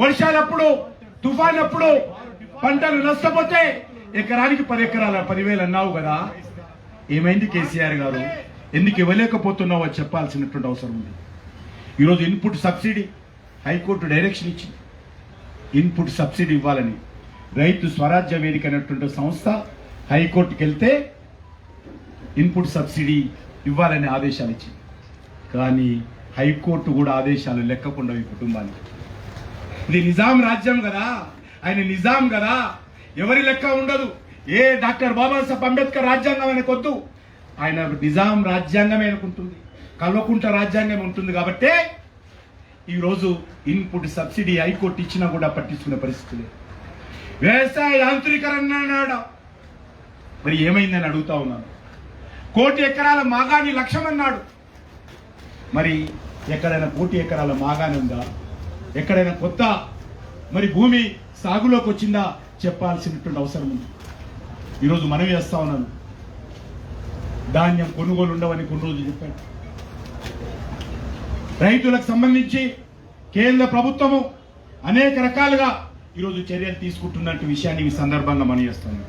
వర్షాలప్పుడు తుఫాన్ అప్పుడు పంటలు నష్టపోతే ఎకరానికి పది ఎకరాల పదివేలు అన్నావు కదా. ఏమైంది కేసీఆర్ గారు? ఎందుకు ఇవ్వలేకపోతున్నావో చెప్పాల్సినటువంటి అవసరం ఉంది. ఈరోజు input subsidy high court direction ఇచ్చింది. ఇన్పుట్ సబ్సిడీ ఇవ్వాలని. రైతు స్వరాజ్య వేదిక అనేటువంటి సంస్థ హైకోర్టుకి వెళ్తే ఇన్పుట్ సబ్సిడీ ఇవ్వాలని ఆదేశాలు ఇచ్చింది. కానీ హైకోర్టు కూడా ఆదేశాలు లెక్కకుండా ఈ కుటుంబానికి. ఇది నిజాం రాజ్యం కదా. ఆయన నిజాం కదా. ఎవరి లెక్క ఉండదు. ఏ డాక్టర్ బాబాసాహెబ్ అంబేద్కర్ రాజ్యాంగం ఆయనకొద్దు ఆయన నిజాం రాజ్యాంగమే అనుకుంటుంది. కల్వకుంట రాజ్యాంగం ఉంటుంది కాబట్టే ఈరోజు ఇన్పుట్ సబ్సిడీ హైకోర్టు ఇచ్చినా కూడా పట్టించుకునే పరిస్థితి లేదు. వ్యవసాయ యాంత్రీకరణ అన్నాడు మరి ఏమైందని అడుగుతా ఉన్నాను. కోటి ఎకరాల మాగాని లక్ష్యం అన్నాడు మరి ఎక్కడైనా కోటి ఎకరాల మాగాని ఉందా? ఎక్కడైనా కొత్త మరి భూమి సాగులోకి వచ్చిందా చెప్పాల్సినటువంటి అవసరం ఉంది. ఈరోజు మనవి వేస్తా ఉన్నాను. ధాన్యం కొనుగోలు ఉండవని కొన్ని రోజులు చెప్పాడు రైతులకు సంబంధించి కేంద్ర ప్రభుత్వము అనేక రకాలుగా ఈరోజు చర్యలు తీసుకుంటున్నట్టు విషయాన్ని ఈ సందర్భంగా మనం చేస్తున్నాం